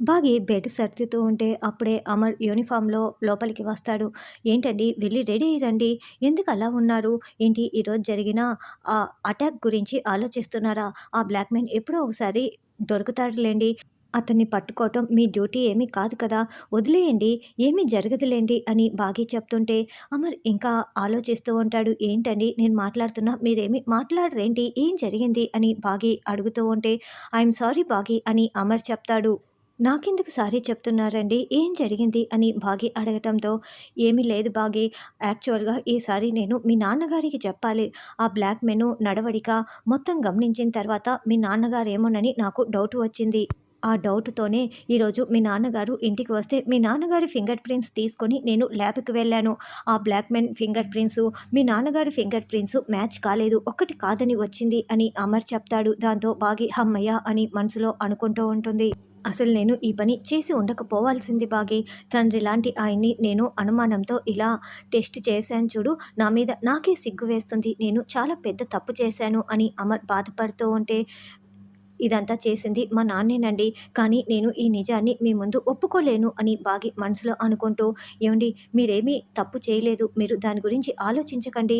బాగి bed సర్దుతూ ఉంటే అప్పుడే అమర్ యూనిఫామ్లో లోపలికి వస్తాడు. ఏంటండి వెళ్ళి రెడీ రండి. ఎందుకు అలా ఉన్నారు? ఏంటి ఈరోజు జరిగిన ఆ అటాక్ గురించి ఆలోచిస్తున్నారా? ఆ బ్లాక్ మెన్ ఎప్పుడో ఒకసారి దొరుకుతాడులేండి. అతన్ని పట్టుకోవటం మీ డ్యూటీ ఏమీ కాదు కదా? వదిలేయండి. ఏమీ జరగదులేండి అని బాగి చెప్తుంటే అమర్ ఇంకా ఆలోచిస్తూ ఉంటాడు. ఏంటండి నేను మాట్లాడుతున్నా మీరేమి మాట్లాడరేంటి? ఏం జరిగింది? అని బాగి అడుగుతూ ఉంటే ఐఎమ్ సారీ బాగి అని అమర్ చెప్తాడు. నాకెందుకు సారీ చెప్తున్నారండి? ఏం జరిగింది? అని బాగి అడగటంతో ఏమీ లేదు బాగి. యాక్చువల్గా ఈసారి నేను మీ నాన్నగారికి చెప్పాలి. ఆ బ్లాక్ మెను నడవడిక మొత్తం గమనించిన తర్వాత మీ నాన్నగారేమోనని నాకు డౌట్ వచ్చింది. ఆ డౌట్తోనే ఈరోజు మీ నాన్నగారు ఇంటికి వస్తే మీ నాన్నగారి ఫింగర్ ప్రింట్స్ తీసుకొని నేను ల్యాబ్కి వెళ్ళాను. ఆ బ్లాక్ మెన్ ఫింగర్ ప్రింట్స్ మీ నాన్నగారి ఫింగర్ ప్రింట్స్ మ్యాచ్ కాలేదు. ఒక్కటి కాదని వచ్చింది అని అమర్ చెప్తాడు. దాంతో బాగి హమ్మయ్య అని మనసులో అనుకుంటూ ఉంటుంది. అసలు నేను ఈ పని చేసి ఉండకపోవాల్సింది బాగి. తండ్రి లాంటి ఆయన్ని నేను అనుమానంతో ఇలా టెస్ట్ చేశాను చూడు నా మీద నాకే సిగ్గు వేస్తుంది. నేను చాలా పెద్ద తప్పు చేశాను అని అమర్ బాధపడుతూ ఉంటే ఇదంతా చేసింది మా నాన్నేనండి. కానీ నేను ఈ నిజాన్ని మీ ముందు ఒప్పుకోలేను అని బాగి మనసులో అనుకుంటూ ఏమండి మీరేమీ తప్పు చేయలేదు. మీరు దాని గురించి ఆలోచించకండి.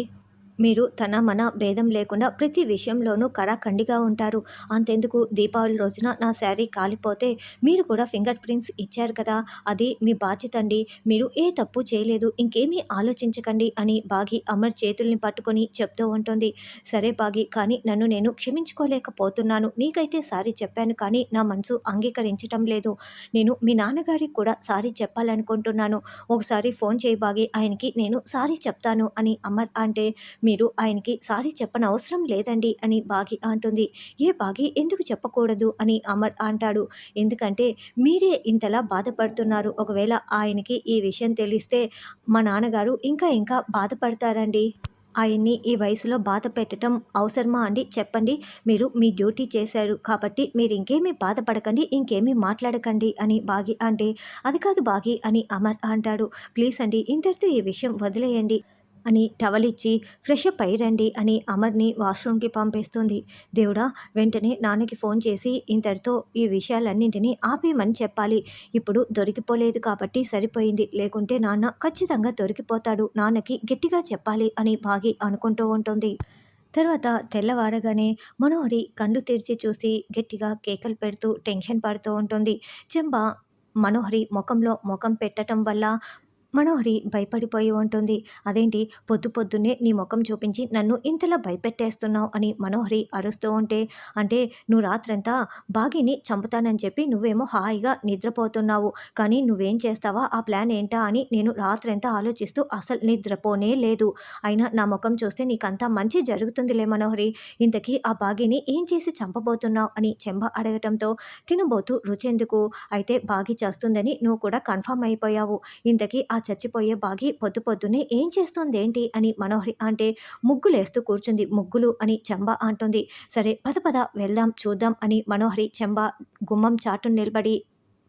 మీరు తన మన భేదం లేకుండా ప్రతి విషయంలోనూ కరాఖండిగా ఉంటారు. అంతెందుకు? దీపావళి రోజున నా శారీ కాలిపోతే మీరు కూడా ఫింగర్ ప్రింట్స్ ఇచ్చారు కదా? అది మీ బాధ్యత అండి. మీరు ఏ తప్పు చేయలేదు. ఇంకేమీ ఆలోచించకండి అని బాగి అమర్ చేతుల్ని పట్టుకొని చెప్తూ ఉంటుంది. సరే బాగి కానీ నన్ను నేను క్షమించుకోలేకపోతున్నాను. నీకైతే సారీ చెప్పాను కానీ నా మనసు అంగీకరించటం లేదు. నేను మీ నాన్నగారికి కూడా సారీ చెప్పాలనుకుంటున్నాను. ఒకసారి ఫోన్ చేయబాగి ఆయనకి నేను సారీ చెప్తాను అని అమర్ అంటే మీరు ఆయనకి సారీ చెప్పనవసరం లేదండి అని బాగి అంటుంది. ఏ బాగి? ఎందుకు చెప్పకూడదు? అని అమర్ అంటాడు. ఎందుకంటే మీరే ఇంతలా బాధపడుతున్నారు. ఒకవేళ ఆయనకి ఈ విషయం తెలిస్తే మా నాన్నగారు ఇంకా ఇంకా బాధపడతారండి. ఆయన్ని ఈ వయసులో బాధ పెట్టడం అవసరమా అండి? చెప్పండి. మీరు మీ డ్యూటీ చేశారు కాబట్టి మీరు ఇంకేమీ బాధపడకండి ఇంకేమీ మాట్లాడకండి అని బాగి అంటే అది కాదు బాగి అని అమర్ అంటాడు. ప్లీజ్ అండి ఇంతటితో ఈ విషయం వదిలేయండి. అని టవలిచ్చి ఫ్రెష్ అప్ రండి అని అమర్ని వాష్రూమ్కి పంపేస్తుంది. దేవుడా వెంటనే నాన్నకి ఫోన్ చేసి ఇంతటితో ఈ విషయాలన్నింటినీ ఆపేయమని చెప్పాలి. ఇప్పుడు దొరికిపోలేదు కాబట్టి సరిపోయింది. లేకుంటే నాన్న ఖచ్చితంగా దొరికిపోతాడు. నాన్నకి గట్టిగా చెప్పాలి అని బాగి అనుకుంటూ ఉంటుంది. తర్వాత తెల్లవారగానే మనోహరి కళ్ళు తెరిచి చూసి గట్టిగా కేకలు పెడుతూ టెన్షన్ పడుతూ ఉంటుంది. చెంబ మనోహరి ముఖంలో ముఖం పెట్టడం వల్ల మనోహరి భయపడిపోయి ఉంటుంది. అదేంటి? పొద్దు పొద్దున్నే నీ ముఖం చూపించి నన్ను ఇంతలా భయపెట్టేస్తున్నావు అని మనోహరి అరుస్తూ ఉంటే అంటే నువ్వు రాత్రంతా బాగిని చంపుతానని చెప్పి నువ్వేమో హాయిగా నిద్రపోతున్నావు. కానీ నువ్వేం చేస్తావా? ఆ ప్లాన్ ఏంటా అని నేను రాత్రంతా ఆలోచిస్తూ అసలు నిద్రపోనే లేదు. అయినా నా ముఖం చూస్తే నీకంతా మంచి జరుగుతుందిలే మనోహరి. ఇంతకీ ఆ బాగిని ఏం చేసి చంపబోతున్నావు అని చెంబ అడగటంతో తినబోతూ రుచెందుకు. అయితే బాగి చేస్తుందని నువ్వు కూడా కన్ఫామ్ అయిపోయావు. ఇంతకీ ఆ చచ్చిపోయే బాగి పొద్దు పొద్దునే ఏం చేస్తుంది ఏంటి అని మనోహరి అంటే ముగ్గులేస్తూ కూర్చుంది. ముగ్గులు అని చెంబ అంటుంది. సరే పద పద వెళ్దాం చూద్దాం అని మనోహరి చెంబ గుమ్మం చాటు నిలబడి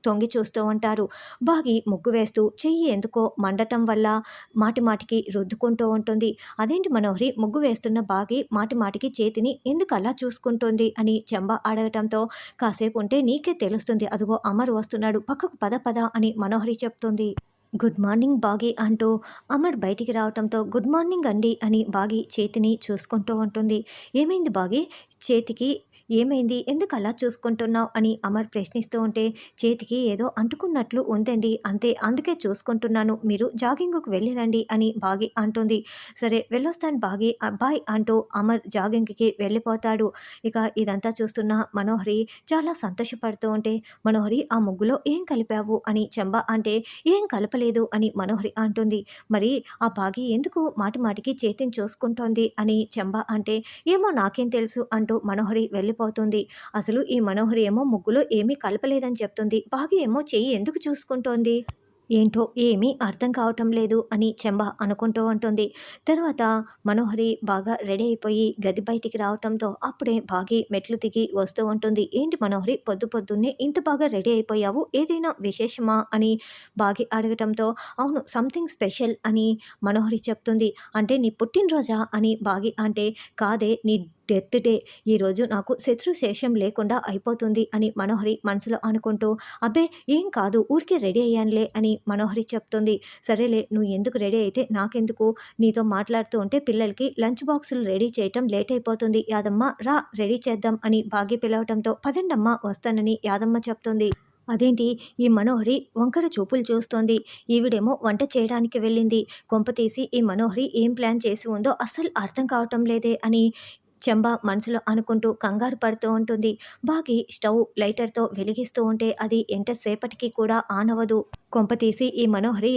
తొంగి చూస్తూ ఉంటారు. బాగి ముగ్గు వేస్తూ చెయ్యి ఎందుకో మండటం వల్ల మాటి మాటికి రుద్దుకుంటూ ఉంటుంది. అదేంటి మనోహరి? ముగ్గు వేస్తున్న బాగి మాటి మాటికి చేతిని ఎందుకు అలా చూసుకుంటుంది అని చెంబ అడగటంతో కాసేపు ఉంటే నీకే తెలుస్తుంది. అదిగో అమరు వస్తున్నాడు. పక్కకు పద పద అని మనోహరి చెప్తుంది. గుడ్ మార్నింగ్ బాగి అంటూ అమర్ బయటికి రావటంతో గుడ్ మార్నింగ్ అండి అని బాగి చేతిని చూసుకుంటూ ఉంటుంది. ఏమైంది బాగి? చేతికి ఏమైంది? ఎందుకు అలా చూసుకుంటున్నావు? అని అమర్ ప్రశ్నిస్తూ ఉంటే చేతికి ఏదో అంటుకున్నట్లు ఉందండి. అంతే అందుకే చూసుకుంటున్నాను. మీరు జాగింగ్కు వెళ్ళిరండి అని బాగి అంటుంది. సరే వెళ్ళొస్తాను బాగి. అబ్బాయి అంటూ అమర్ జాగింగ్కి వెళ్ళిపోతాడు. ఇక ఇదంతా చూస్తున్న మనోహరి చాలా సంతోషపడుతూ ఉంటే మనోహరి ఆ ముగ్గులో ఏం కలిపావు? అని చెంబ అంటే ఏం కలపలేదు అని మనోహరి అంటుంది. మరి ఆ బాగి ఎందుకు మాటి మాటికి చేతిని చూసుకుంటోంది? అని చెంబ అంటే ఏమో నాకేం తెలుసు అంటూ మనోహరి వెళ్ళిపోతుంది. అసలు ఈ మనోహరి ఏమో ముగ్గులో ఏమీ కలపలేదని చెప్తుంది. బాగి ఏమో చెయ్యి ఎందుకు చూసుకుంటోంది? ఏంటో ఏమీ అర్థం కావటం లేదు అని చెంబ అనుకుంటూ ఉంటుంది. తర్వాత మనోహరి బాగా రెడీ అయిపోయి గది బయటికి రావటంతో అప్పుడే బాగి మెట్లు దిగి వస్తూ ఉంటుంది. ఏంటి మనోహరి పొద్దు పొద్దున్నే ఇంత బాగా రెడీ అయిపోయావు? ఏదైనా విశేషమా? అని బాగి అడగటంతో అవును సంథింగ్ స్పెషల్ అని మనోహరి చెప్తుంది. అంటే నీ పుట్టినరోజా? అని బాగి అంటే కాదే నీ డెత్ డే ఈరోజు నాకు శత్రు శేషం లేకుండా అయిపోతుంది అని మనోహరి మనసులో అనుకుంటూ అబ్బే ఏం కాదు ఊరికే రెడీ అయ్యానులే అని మనోహరి చెప్తుంది. సరేలే నువ్వు ఎందుకు రెడీ అయితే నాకెందుకు? నీతో మాట్లాడుతూ ఉంటే పిల్లలకి లంచ్ బాక్సులు రెడీ చేయటం లేట్ అయిపోతుంది. యాదమ్మ రా రెడీ చేద్దాం అని భాగ్య పిలవటంతో పదండమ్మ వస్తానని యాదమ్మ చెప్తుంది. అదేంటి? ఈ మనోహరి వంకర చూపులు చూస్తోంది. ఈవిడేమో వంట చేయడానికి వెళ్ళింది. కొంపతీసి ఈ మనోహరి ఏం ప్లాన్ చేసి ఉందో అస్సలు అర్థం కావటం లేదే అని చెంబ మనసులో అనుకుంటూ కంగారు పడుతూ ఉంటుంది. బాగి స్టవ్ లైటర్తో వెలిగిస్తూ ఉంటే అది ఎంతసేపటికి కూడా ఆనవదు కొంపతీసి ఈ మనోహరి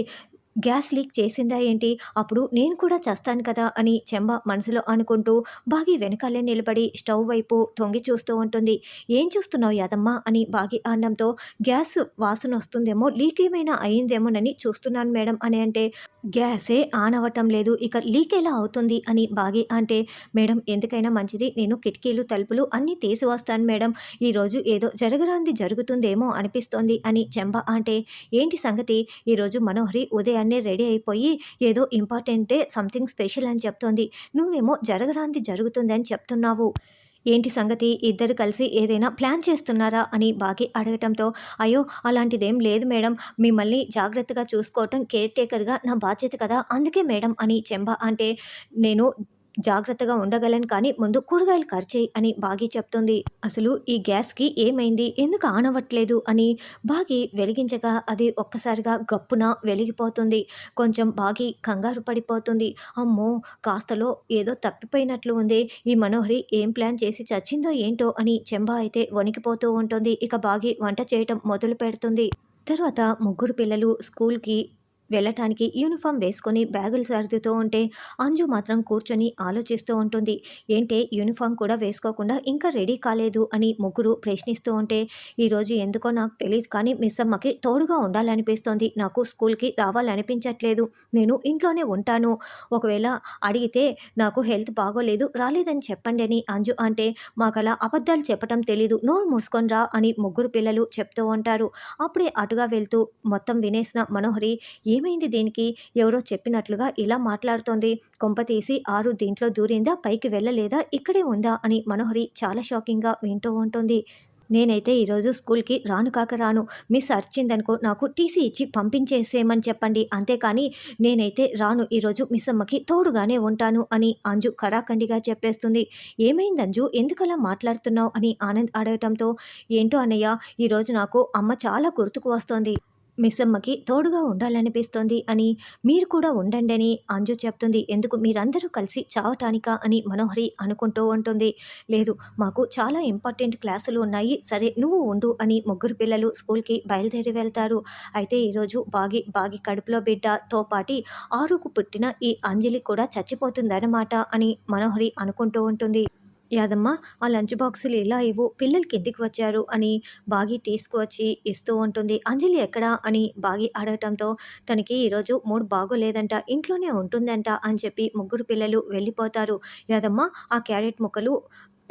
గ్యాస్ లీక్ చేసిందా ఏంటి? అప్పుడు నేను కూడా చేస్తాను కదా అని చెంబ మనసులో అనుకుంటూ బాగి వెనకాలే నిలబడి స్టవ్ వైపు తొంగి చూస్తూ ఉంటుంది. ఏం చూస్తున్నావు యాదమ్మ? అని బాగి అనడంతో గ్యాస్ వాసన వస్తుందేమో లీక్ ఏమైనా అయిందేమోనని చూస్తున్నాను మేడం అని అంటే గ్యాసే ఆన్ అవ్వటం లేదు ఇక లీక్ ఎలా అవుతుంది? అని బాగి అంటే మేడం ఎందుకైనా మంచిది నేను కిటికీలు తలుపులు అన్నీ తీసి వస్తాను మేడం ఈరోజు ఏదో జరగరాంది జరుగుతుందేమో అనిపిస్తోంది అని చెంబ అంటే ఏంటి సంగతి? ఈరోజు మనోహరి ఉదయాన్ని రెడీ అయిపోయి ఏదో ఇంపార్టెంటే సంథింగ్ స్పెషల్ అని చెప్తోంది. నువ్వేమో జరగరాంది జరుగుతుంది అని చెప్తున్నావు. ఏంటి సంగతి? ఇద్దరు కలిసి ఏదైనా ప్లాన్ చేస్తున్నారా? అని బాగి అడగటంతో అయ్యో అలాంటిదేం లేదు మేడం. మిమ్మల్ని జాగ్రత్తగా చూసుకోవటం కేర్ టేకర్గా నా బాధ్యత కదా. అందుకే మేడం అని చెంబ అంటే నేను జాగ్రత్తగా ఉండగలను కానీ ముందు కూరగాయలు ఖర్చేయి అని బాగి చెప్తుంది. అసలు ఈ గ్యాస్కి ఏమైంది? ఎందుకు ఆనవట్లేదు అని బాగి వెలిగించగా అది ఒక్కసారిగా గప్పున వెలిగిపోతుంది. కొంచెం బాగి కంగారు పడిపోతుంది. అమ్మో కాస్తలో ఏదో తప్పిపోయినట్లు ఉంది. ఈ మనోహరి ఏం ప్లాన్ చేసి చచ్చిందో ఏంటో అని చెంబా అయితే వణికిపోతూ ఉంటుంది. ఇక బాగి వంట చేయటం మొదలు పెడుతుంది తర్వాత ముగ్గురు పిల్లలు స్కూల్కి వెళ్ళటానికి యూనిఫామ్ వేసుకొని బ్యాగులు సర్దుతూ ఉంటే అంజు మాత్రం కూర్చొని ఆలోచిస్తూ ఉంటుంది. ఏంటే యూనిఫామ్ కూడా వేసుకోకుండా ఇంకా రెడీ కాలేదు అని ముగ్గురు ప్రశ్నిస్తూ ఉంటే ఈరోజు ఎందుకో నాకు తెలియదు కానీ మిస్ అమ్మకి తోడుగా ఉండాలనిపిస్తోంది. నాకు స్కూల్కి రావాలనిపించట్లేదు. నేను ఇంట్లోనే ఉంటాను. ఒకవేళ అడిగితే నాకు హెల్త్ బాగోలేదు రాలేదని చెప్పండి అని అంజు అంటే మాకు అలా అబద్ధాలు చెప్పటం తెలీదు. నోరు మూసుకొని రా అని ముగ్గురు పిల్లలు చెప్తూ ఉంటారు. అప్పుడే అటుగా వెళ్తూ మొత్తం వినేసిన మనోహరి ఏమైంది దీనికి? ఎవరో చెప్పినట్లుగా ఇలా మాట్లాడుతోంది. కొంపతీసి ఆరు దీంట్లో దూరిందా? పైకి వెళ్ళలేదా? ఇక్కడే ఉందా? అని మనోహరి చాలా షాకింగ్గా వింటూ ఉంటుంది. నేనైతే ఈరోజు స్కూల్కి రాను కాక రాను. మిస్ అర్చిందనుకో నాకు టీసీ ఇచ్చి పంపించేసేయమని చెప్పండి. అంతేకాని నేనైతే రాను. ఈరోజు మిస్ అమ్మకి తోడుగానే ఉంటాను అని అంజు కరాఖండిగా చెప్పేస్తుంది. ఏమైంది అంజు? ఎందుకలా మాట్లాడుతున్నావు? అని ఆనంద్ అడగటంతో ఏంటో అన్నయ్య ఈరోజు నాకు అమ్మ చాలా గుర్తుకు వస్తోంది. మిస్సమ్మకి తోడుగా ఉండాలనిపిస్తోంది అని మీరు కూడా ఉండండి అని అంజు చెప్తుంది. ఎందుకు? మీరందరూ కలిసి చావటానికా అని మనోహరి అనుకుంటూ ఉంటుంది. లేదు మాకు చాలా ఇంపార్టెంట్ క్లాసులు ఉన్నాయి. సరే నువ్వు ఉండు అని ముగ్గురు పిల్లలు స్కూల్కి బయలుదేరి వెళ్తారు. అయితే ఈరోజు బాగి బాగి కడుపులో బిడ్డతో పాటి ఆరుకు పుట్టిన ఈ అంజలి కూడా చచ్చిపోతుందన్నమాట అని మనోహరి అనుకుంటూ ఉంటుంది. యాదమ్మ ఆ లంచ్ బాక్సులు ఇలా ఇవ్వు? పిల్లలు కిందికి వచ్చారు? అని బాగి తీసుకువచ్చి ఇస్తూ ఉంటుంది. అంజలి ఎక్కడా? అని బాగి అడగటంతో తనకి ఈరోజు మూడు బాగోలేదంట ఇంట్లోనే ఉంటుందంట అని చెప్పి ముగ్గురు పిల్లలు వెళ్ళిపోతారు. యాదమ్మ ఆ క్యారెట్ ముక్కలు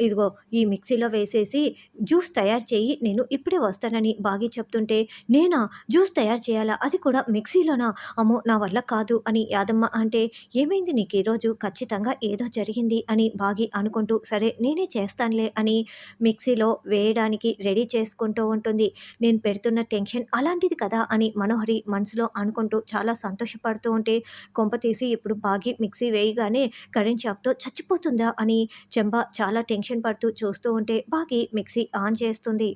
ఇదిగో ఈ మిక్సీలో వేసేసి జ్యూస్ తయారు చేయి నేను ఇప్పుడే వస్తానని బాగి చెప్తుంటే నేనా? జ్యూస్ తయారు చేయాలా? అది కూడా మిక్సీలోనా? అమ్మో నా వల్ల కాదు అని యాదమ్మ అంటే ఏమైంది నీకు ఈరోజు? ఖచ్చితంగా ఏదో జరిగింది అని బాగి అనుకుంటూ సరే నేనే చేస్తానులే అని మిక్సీలో వేయడానికి రెడీ చేసుకుంటూ ఉంటుంది. నేను పెడుతున్న టెన్షన్ అలాంటిది కదా అని మనోహరి మనసులో అనుకుంటూ చాలా సంతోషపడుతూ ఉంటే కొంప తీసి ఇప్పుడు బాగి మిక్సీ వేయగానే కరెంట్ షాక్తో చచ్చిపోతుందా అని చెంబ చాలా టెన్షన్ టెన్షన్ పడుతూ చూస్తూ ఉంటే బాగి మిక్సీ ఆన్ చేస్తుంది.